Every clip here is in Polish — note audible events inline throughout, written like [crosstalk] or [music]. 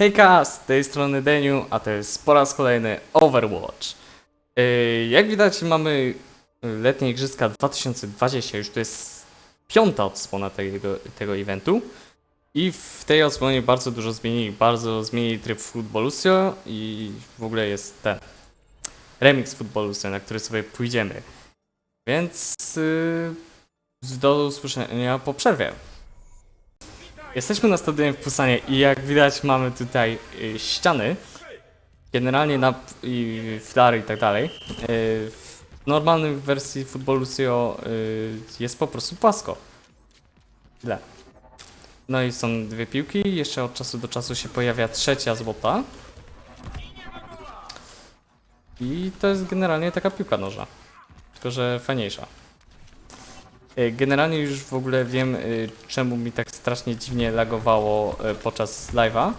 Hejka, z tej strony Deniu, a to jest po raz kolejny Overwatch. Yy, jak widać mamy letnie igrzyska 2020, już to jest piąta odsłona tego, tego eventu. I w tej odsłonie bardzo dużo zmienili, bardzo zmienili tryb Futbolusio i w ogóle jest ten remix Futbolusio, na który sobie pójdziemy. Więc yy, do usłyszenia po przerwie. Jesteśmy na stadionie w Pusanie i jak widać mamy tutaj y, ściany, generalnie na i flary i tak dalej. Y, w normalnej wersji Futbolusio y, jest po prostu płasko. Tyle. No i są dwie piłki, jeszcze od czasu do czasu się pojawia trzecia złota. I to jest generalnie taka piłka nożna, tylko że fajniejsza. Y, Generalnie już w ogóle wiem, y, czemu mi tak strasznie dziwnie lagowało y, podczas live'a.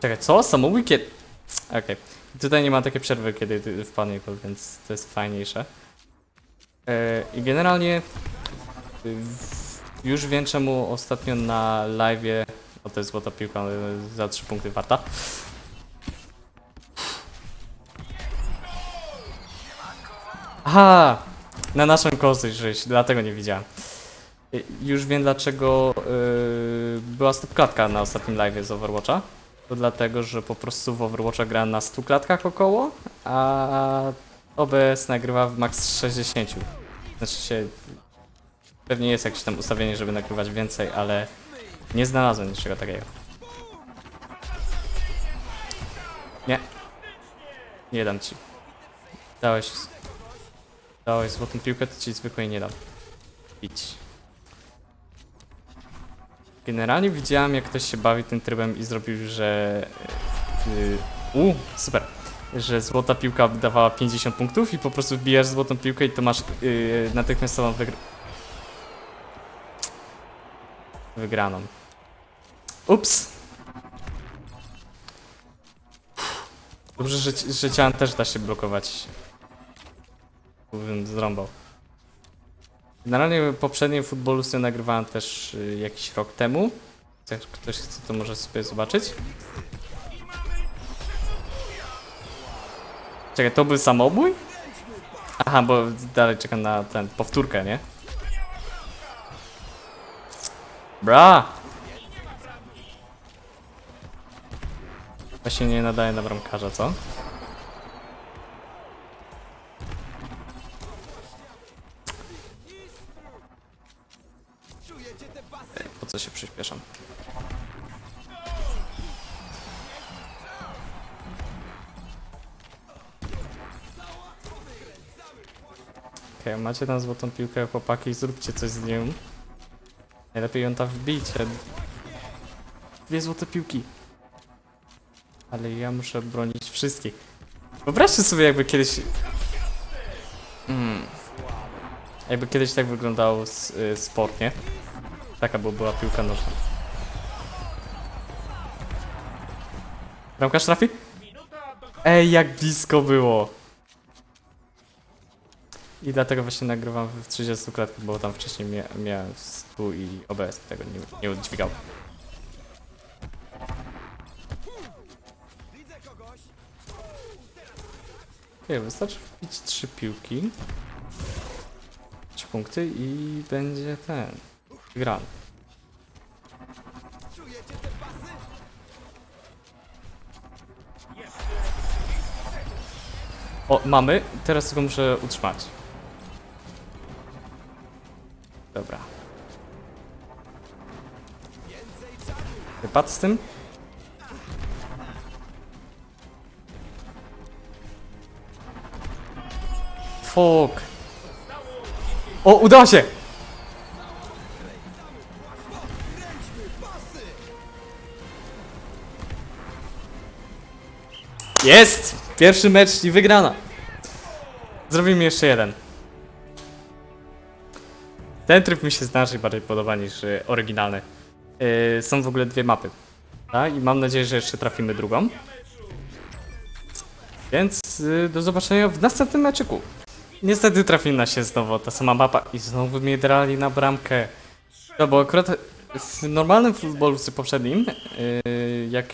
Czekaj, co? Samobój kiedy? Okej. Tutaj nie ma takiej przerwy, kiedy wpadnie więc to jest fajniejsze. I generalnie już wiem, czemu ostatnio na live'ie, o to jest złota piłka za 3 punkty warta. Aha! Na naszą korzyść, żeś, dlatego nie widziałem. Y, Już wiem dlaczego yy, była stopklatka na ostatnim live z Overwatcha. To dlatego, że po prostu w Overwatcha gra na 100 klatkach około, a OBS nagrywa w max 60. Znaczy się... Pewnie jest jakieś tam ustawienie, żeby nagrywać więcej, ale nie znalazłem niczego takiego. Nie. Nie dam ci. Dałeś Dałeś złotą piłkę, to ci zwykłej nie dam. Idź. Generalnie widziałem, jak ktoś się bawi tym trybem i zrobił, że... Yy, super. Że złota piłka dawała 50 punktów i po prostu wbijasz złotą piłkę i to masz yy, natychmiastową wygr... Wygraną. Ups. Dobrze, że, że ciałem też da się blokować bym zrąbał. Generalnie poprzednie futbolusy nagrywałem też y, jakiś rok temu. Jak ktoś chce, to może sobie zobaczyć. Czekaj, to był samobój? Aha, bo dalej czekam na ten powtórkę, nie? Bra! Właśnie nie nadaje na bramkarza, co? Co się przyspieszam? Okej, macie tam złotą piłkę, chłopaki, zróbcie coś z nią. Najlepiej ją tam wbijcie. Dwie złote piłki. Ale ja muszę bronić wszystkich. Wyobraźcie sobie jakby kiedyś... Mm. Jakby kiedyś tak wyglądał y, sport, nie? Taka by była piłka nożna. Bramkarz trafi? Ej, jak blisko było! I dlatego właśnie nagrywam w 30 klatkach, bo tam wcześniej mia miałem stół i OBS tego nie, nie udźwigał. Okej, wystarczy wbić trzy piłki. Trzy punkty i będzie ten. Gram. O, mamy. Teraz tylko muszę utrzymać. Dobra. Wypadł z tym? Fuck. O, udało się! Jest! Pierwszy mecz i wygrana. Zrobimy jeszcze jeden. Ten tryb mi się znacznie bardziej podoba niż y, oryginalny. Yy, są w ogóle dwie mapy. Tak? I mam nadzieję, że jeszcze trafimy drugą. Więc y, do zobaczenia w następnym meczyku. Niestety trafiła się znowu ta sama mapa i znowu mnie drali na bramkę. No bo akurat w normalnym futbolu poprzednim, yy, jak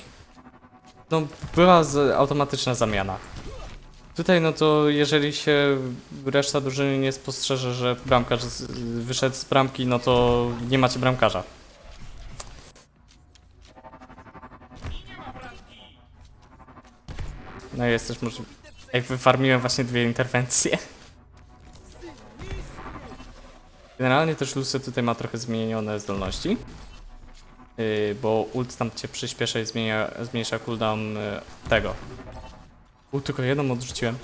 no, była z, automatyczna zamiana. Tutaj no to jeżeli się reszta drużyny nie spostrzeże, że bramkarz z, wyszedł z bramki, no to nie macie bramkarza. No jest też może... Ej, wyfarmiłem właśnie dwie interwencje. Generalnie też Lucy tutaj ma trochę zmienione zdolności. Yy, bo ult tam cię przyspiesza i zmienia, zmniejsza cooldown yy, tego. U, tylko jedną odrzuciłem.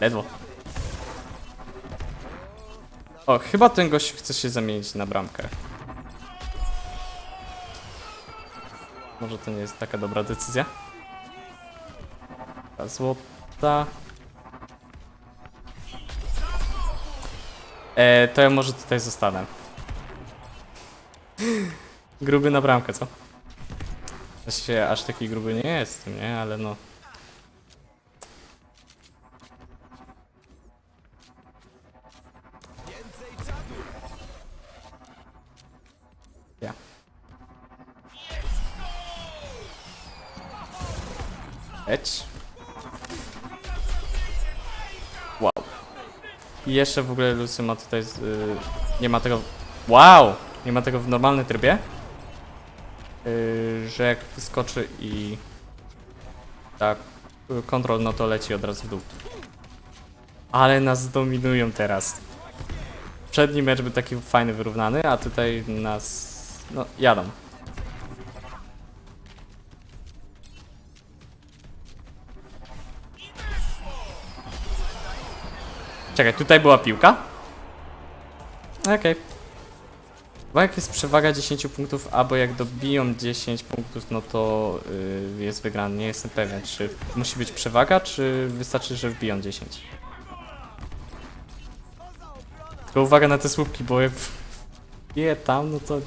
Ledwo. O, chyba ten gość chce się zamienić na bramkę. Może to nie jest taka dobra decyzja. Ta złota. E, to ja może tutaj zostanę. Gruby na bramkę, co? Właściwie aż taki gruby nie jestem, nie? Ale no. Ja. Wow. I jeszcze w ogóle Lucy ma tutaj. z- y, nie ma tego. Wow! Nie ma tego w normalnym trybie. Yy, że jak wyskoczy i. Tak. Kontrol, no to leci od razu w dół. Ale nas dominują teraz. Przedni mecz był taki fajny, wyrównany, a tutaj nas. No, jadą. Czekaj, tutaj była piłka? Okej. Bo jak jest przewaga 10 punktów, albo jak dobiją 10 punktów, no to yy, jest wygrany. Nie jestem pewien, czy musi być przewaga, czy wystarczy, że wbiją 10. Tylko uwaga na te słupki, bo jak wbiję tam, no to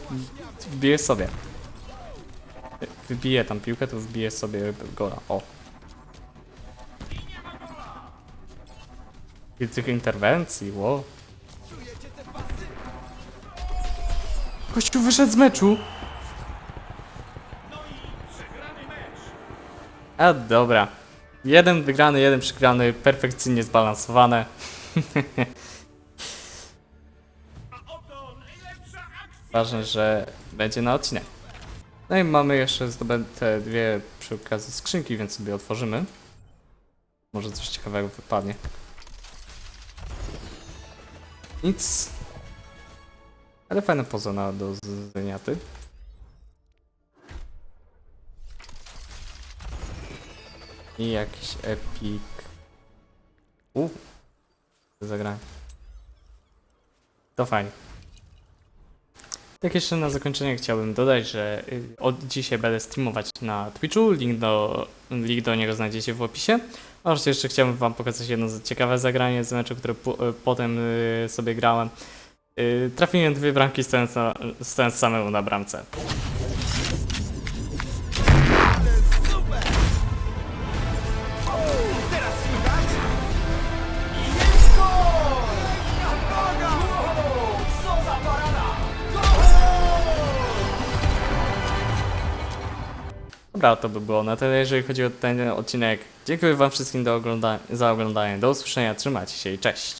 wbiję sobie. Wybiję tam piłkę, to wbiję sobie gola. O. I tych interwencji, wow. Kościół wyszedł z meczu. A dobra. Jeden wygrany, jeden przegrany, perfekcyjnie zbalansowane. [laughs] Ważne, że będzie na odcinek. No i mamy jeszcze zdobęte dwie przy okazji skrzynki, więc sobie otworzymy. Może coś ciekawego wypadnie. Nic. Ale fajna poza na do zeniaty. I jakiś epic. U. Zagrałem. To fajnie. Tak jeszcze na zakończenie chciałbym dodać, że y, od dzisiaj będę streamować na Twitchu. Link do, link do niego znajdziecie w opisie. Oraz jeszcze chciałbym wam pokazać jedno ciekawe zagranie z meczu, które po, y, potem y, sobie grałem. Y, Trafiłem dwie bramki stojąc, na, stojąc samemu na bramce. Dobra, to by było na tyle, jeżeli chodzi o ten odcinek. Dziękuję wam wszystkim do ogląda- za oglądanie. Do usłyszenia, trzymajcie się i cześć.